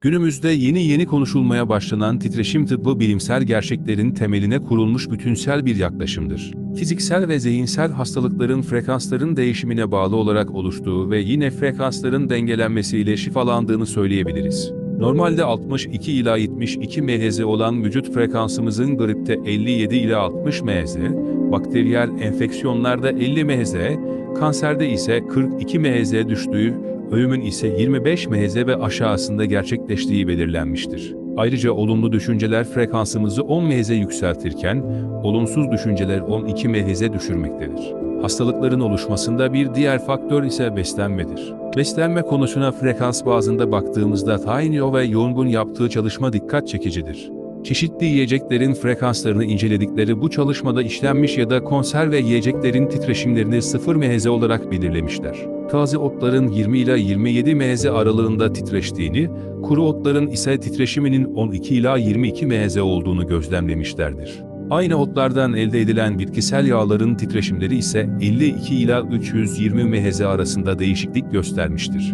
Günümüzde yeni yeni konuşulmaya başlanan titreşim tıbbı bilimsel gerçeklerin temeline kurulmuş bütünsel bir yaklaşımdır. Fiziksel ve zihinsel hastalıkların frekansların değişimine bağlı olarak oluştuğu ve yine frekansların dengelenmesiyle şifalandığını söyleyebiliriz. Normalde 62 ila 72 MHz olan vücut frekansımızın gripte 57 ila 60 MHz, bakteriyel enfeksiyonlarda 50 MHz, kanserde ise 42 MHz düştüğü, ölümün ise 25 MHz ve aşağısında gerçekleştiği belirlenmiştir. Ayrıca olumlu düşünceler frekansımızı 10 MHz yükseltirken, olumsuz düşünceler 12 MHz düşürmektedir. Hastalıkların oluşmasında bir diğer faktör ise beslenmedir. Beslenme konusuna frekans bazında baktığımızda Tainio ve Jung'un yaptığı çalışma dikkat çekicidir. Çeşitli yiyeceklerin frekanslarını inceledikleri bu çalışmada işlenmiş ya da konserve yiyeceklerin titreşimlerini 0 MHz olarak belirlemişler. Taze otların 20 ila 27 MHz aralığında titreştiğini, kuru otların ise titreşiminin 12 ila 22 MHz olduğunu gözlemlemişlerdir. Aynı otlardan elde edilen bitkisel yağların titreşimleri ise 52 ila 320 MHz arasında değişiklik göstermiştir.